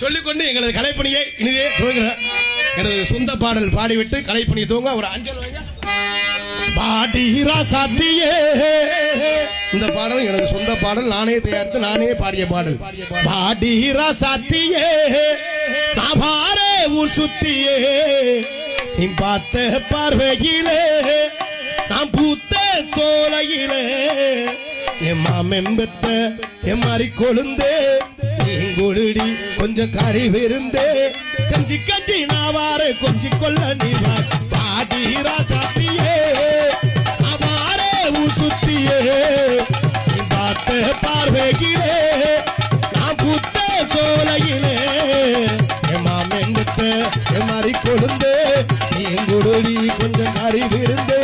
சொல்லிக்கொண்டு எங்களது கலைப்பணியை இனிதே துவங்குகிறேன் எனது சொந்த பாடல் பாடிவிட்டு கலைப்பணியை தூங்க ஒரு அஞ்சல் வைங்க. பாடிரா சாத்தியே. இந்த பாடல் எனது சொந்த பாடல். நானே தயாரித்து நானே பாடிய பாடல். பாடிரா சாத்தியே. நான் பாரே ஊர் சுத்தியே. நீ பார்த்த பார்வையிலே நான் பூத்த சோலையிலே. என் மாமெம்பத்த என் மாறி கொழுந்தே நீங்கொழுடி கொஞ்சம் கறி விருந்தே. கஞ்சி கஞ்சி நாவாறு கொஞ்சி கொள்ள நீ வா பாடிரா சாத்தியே அவாரே ஊர் சுத்தியே. பார்த்த பார்வையிலே நான் புத்த சோலையிலே. என் மாமெம்பத்த என் மாறி கொழுந்தே நீங்கொழுடி கொஞ்சம் கறி விருந்தே.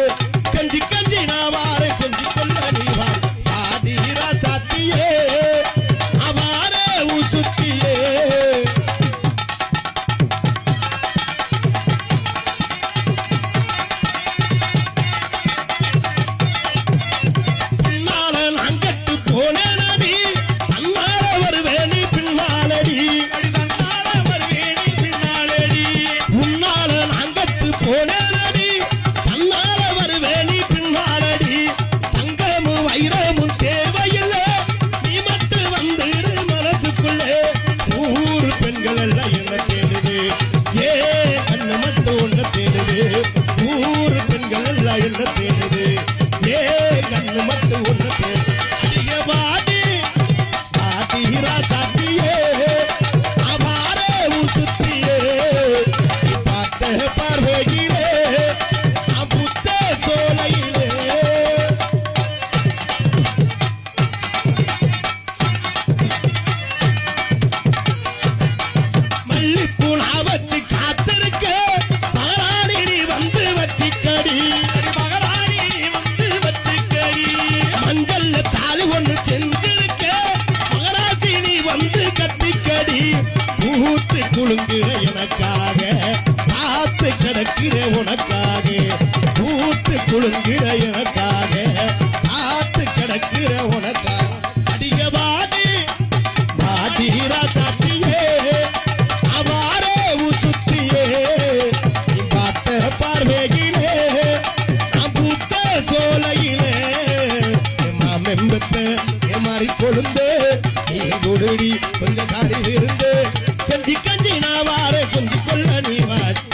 பெண்கள் எல்லாம் என்ன தேடுது ஊத்து குழுங்குற எனக்காக காத்து கிடக்கிற உனக்காக. ஊத்து குழுங்குற எனக்காக காத்து கிடக்கிற உனக்காக. அடிக வாடி வாடிரா சாத்தியே அவாரே உசுத்தியே பார்த்த பார்வையிலே நான் பூத்த சோலையிலே. என் மாமெம்பத்த என் மாறி கொழுந்தே நீ குடுடி கஞ்சி கஞ்சி நான் வார கொஞ்சி கொள்ள நீ வாச்சு